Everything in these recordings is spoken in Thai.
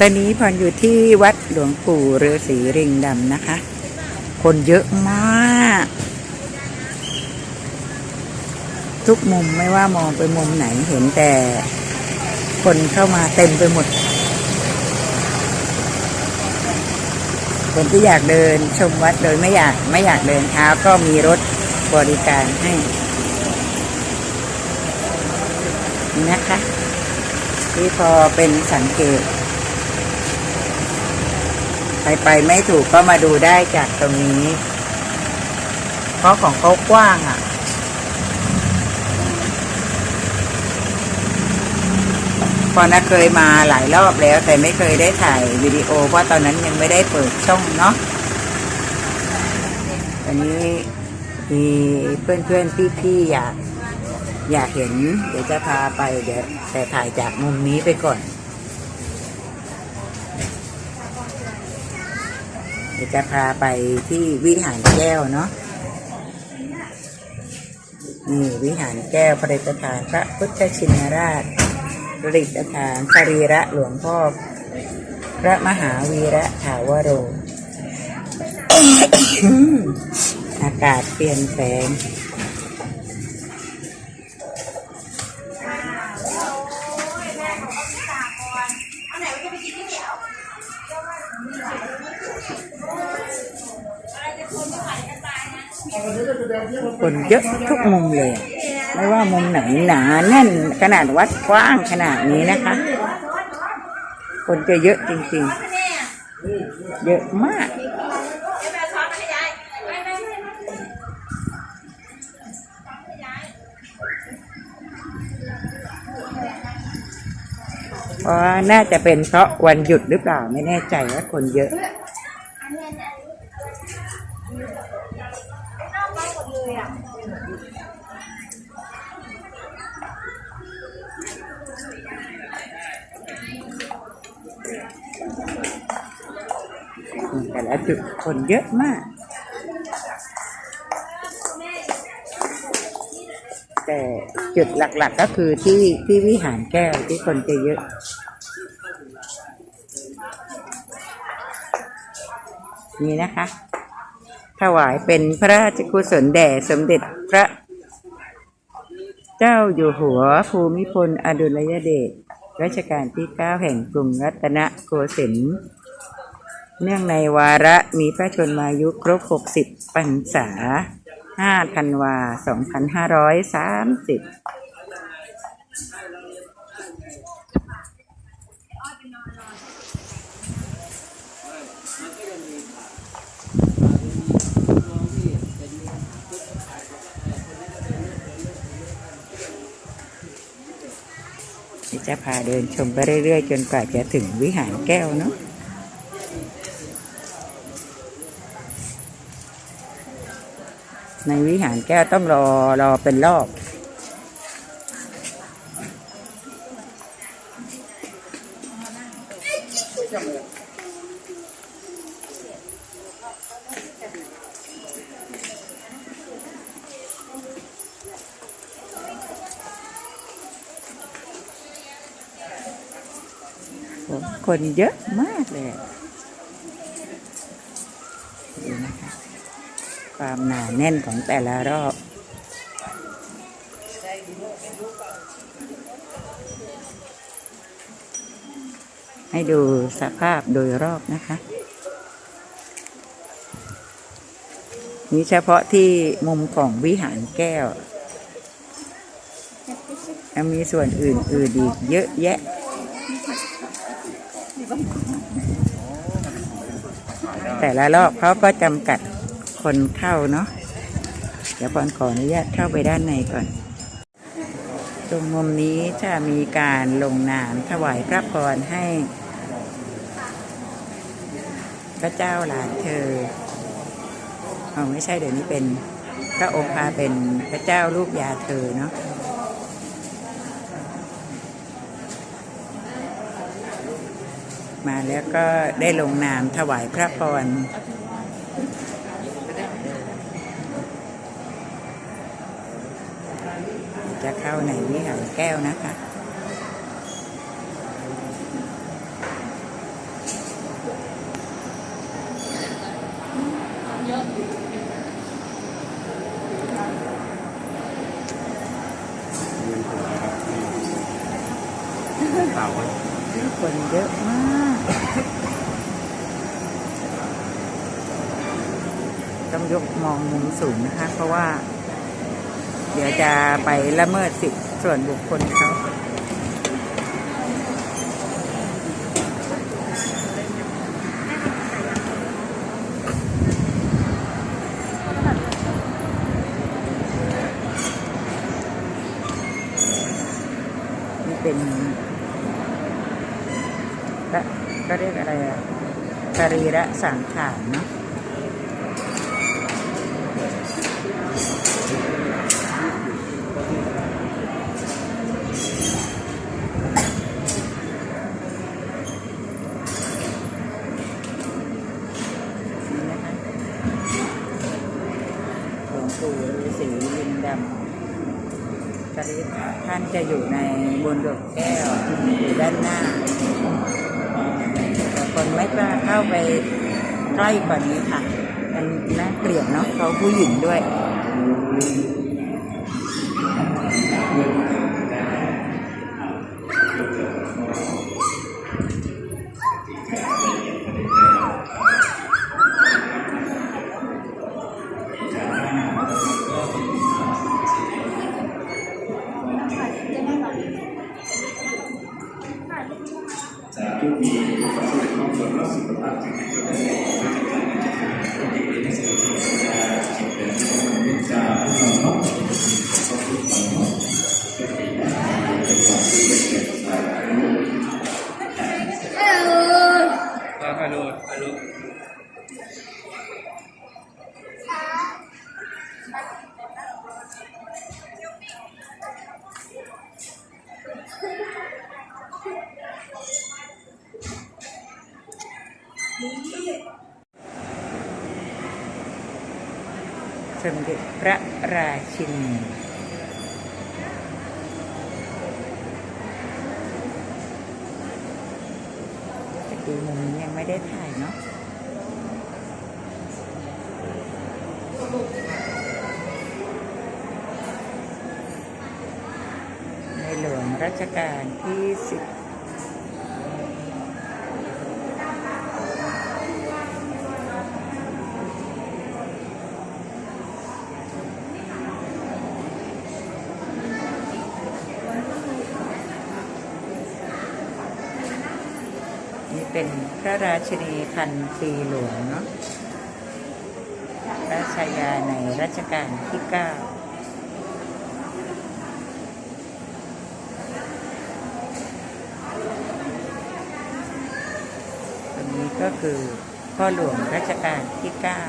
ตอนนี้พรอยู่ที่วัดหลวงปู่ฤาษีริงดำนะคะ คนเยอะมาก ทุกมุมไม่ว่ามองไปมุมไหนเห็นแต่คนเข้ามาเต็มไปหมด คนที่อยากเดินชมวัดโดยไม่อยากไม่อยากเดินเท้าก็มีรถบริการให้นะคะที่พอเป็นสังเกต ใครไปไม่ถูกก็มาดูได้จากตรงนี้ เพราะของเขากว้างอะ พอนะเคยมาหลายรอบแล้ว แต่ไม่เคยได้ถ่ายวิดีโอ เพราะตอนนั้นยังไม่ได้เปิดช่องเนาะวันนี้มีเพื่อนเพื่อนพี่พี่ๆอยาก อยากเห็น เดี๋ยวจะพาไปเดี๋ยวแต่ถ่ายจากมุมนี้ไปก่อน เดี๋ยวจะพาไปที่วิหารแก้วเนาะนี่วิหารแก้วประดิษฐานพระพุทธชินราชประดิษฐานสรีระหลวงพ่อพระมหาวีระถาวโร อากาศเปลี่ยนแปลง คนเยอะทุกมุมเลย ไม่ว่ามุมไหนหนาแน่นขนาดวัดกว้างขนาดนี้นะคะ คนจะเยอะจริงๆ เยอะมากเพราะน่าจะเป็นเพราะวันหยุดหรือเปล่าไม่แน่ใจว่าคนเยอะ ละจุดคนเยอะมาก แต่จุดหลักๆก็คือที่ที่วิหารแก้วที่คนจะเยอะนี่นะคะ ถวายเป็นพระราชกุศลแด่สมเด็จพระ เจ้าอยู่หัวภูมิพลอดุลยเดชรัชกาลที่ 9 แห่งกรุงรัตนโกสินทร์ เนื่องในวาระมีพระชนมายุครบ 60 พรรษา 5 ธันวา 2530จะพาเดินชมไปเรื่อยๆ จนกว่าจะถึงวิหารแก้วเนาะ ในวิหารแก้วต้องรอรอเป็นรอบคนเยอะมากเลย ความหนาแน่นของแต่ละรอบ ให้ดูสภาพโดยรอบนะคะ นี่เฉพาะที่มุมของวิหารแก้วยังมีส่วนอื่นๆอีกเยอะแยะแต่ละรอบเขาก็จำกัด คนเข้าเนาะเดี๋ยวพรขออนุญาตเข้าไปด้านในก่อน ตรงมุมนี้จะมีการลงนามถวายพระพรให้ พระเจ้าหลานเธอเอาไม่ใช่เดี๋ยวนี้เป็นพระองค์พาเป็นพระเจ้าลูกยาเธอเนาะมาแล้วก็ได้ลงนามถวายพระพร จะเข้าในวิหารแก้วนะคะคนเยอะมากต้องยกมองมุมสูงนะคะ เพราะว่า เดี๋ยวจะไปละเมิดสิทธิส่วนบุคคลเขานี่เป็นก็เรียกอะไรอะสรีระสังขารเนาะ นี่นะคะหลวงปู่ฤาษีลิงดำ ตลิตท่านจะอยู่ในบนดอกแก้วอยู่ด้านหน้าแต่คนไม่กล้าเข้าไปใกล้กว่านี้ค่ะ มันน่าเกลียดเนาะเขาผู้หญิงด้วย สมเด็จพระราชินีดูมุมนี้ยังไม่ได้ถ่ายเนาะในหลวงรัชกาลที่สิบ เป็นพระราชินีพันปีหลวงเนาะพระชายาในรัชกาลที่เก้าตรงนี้ก็คือพ่อหลวงรัชกาลที่เก้า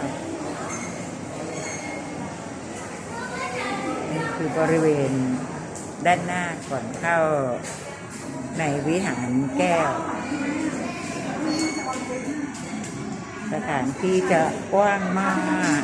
นี่คือบริเวณด้านหน้าก่อนเข้าในวิหารแก้ว สถานที่จะกว้างมาก